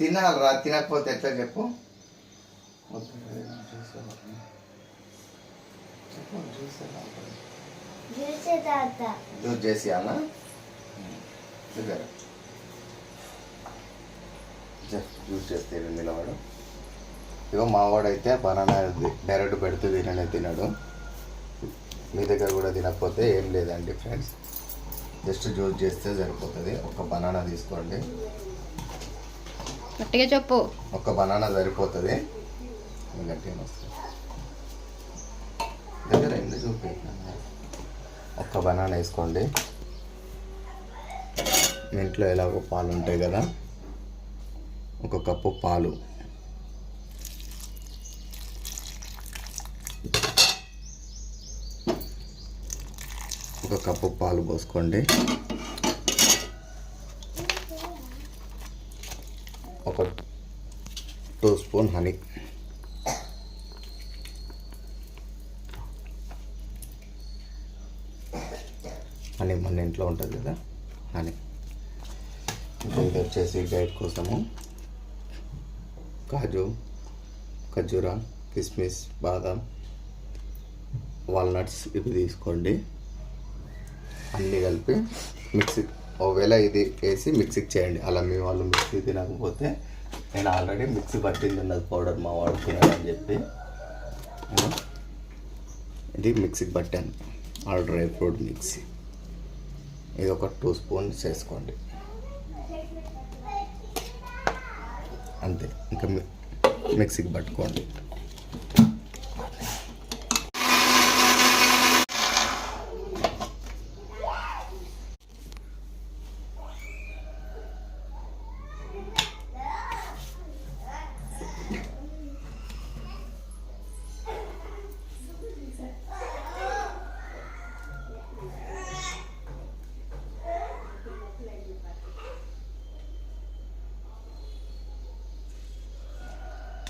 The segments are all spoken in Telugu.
తినాలిరా తినకపోతే ఎట్లా చెప్పు? జ్యూసే చేసి అన్న దగ్గర జ్యూస్ చేస్తే నిలవాడు ఇగో మావాడైతే బనానా డైరెక్ట్ పెడితే తిననే తినడు. మీ దగ్గర కూడా తినకపోతే ఏం లేదండి ఫ్రెండ్స్. జస్ట్ జ్యూస్ చేస్తే సరిపోతుంది. ఒక బనానా తీసుకోండి. గట్టిగా చెప్పు. ఒక బనానా సరిపోతుంది. గట్టిగా వస్తుంది. దగ్గర ఎందుకు చూపి ఒక్క బనానా వేసుకోండి. మీ ఇంట్లో ఎలాగో పాలు ఉంటాయి కదా ఒక కప్పు పాలు. ఒక కప్పు పాలు పోసుకోండి ఒక టూ స్పూన్ హనీ. హనీ మన ఇంట్లో ఉంటుంది కదా హనీ. ఇంకా ఇది వచ్చేసి డైట్ కోసము కాజు ఖర్జూరా కిస్మిస్ బాదం వాల్నట్స్ ఇవి తీసుకోండి. అన్నీ కలిపి మిక్సీ ఒకవేళ ఇది వేసి మిక్సీకి చేయండి. అలా మీ వాళ్ళు మిక్సీ తినకపోతే నేను ఆల్రెడీ మిక్సీ పట్టింది ఉన్నది పౌడర్ మా వాడు తినాలని చెప్పి ఇది మిక్సీకి పట్టాను. ఆల్ డ్రై ఫ్రూట్ మిక్సీ ఇది ఒక టూ స్పూన్స్ వేసుకోండి అంతే. ఇంకా మిక్సీకి పట్టుకోండి.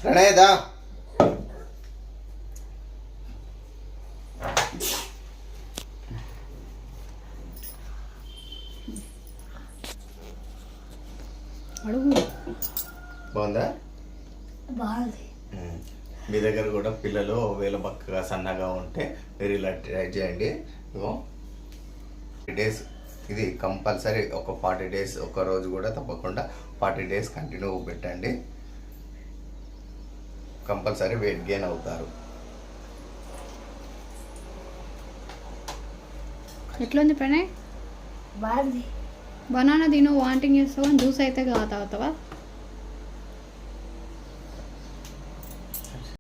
ప్రణయదా? అడుగు. బాగుందా? బాగుంది. మీ దగ్గర కూడా పిల్లలు ఒకవేళ బక్కగా సన్నగా ఉంటే మీరు ఇలా ట్రై చేయండి. డేస్ ఇది కంపల్సరీ ఒక ఫార్టీ డేస్ ఒక రోజు కూడా తప్పకుండా ఫార్టీ డేస్ కంటిన్యూ పెట్టండి. కంపల్సరీ వెయిట్ గెయిన్ అవుతారు. ఎట్లుంది ప్రణయ్? బాగుంది. బనానా తిను వాంటింగ్ చేస్తావా? జ్యూస్ అయితే కా తాగుతావా?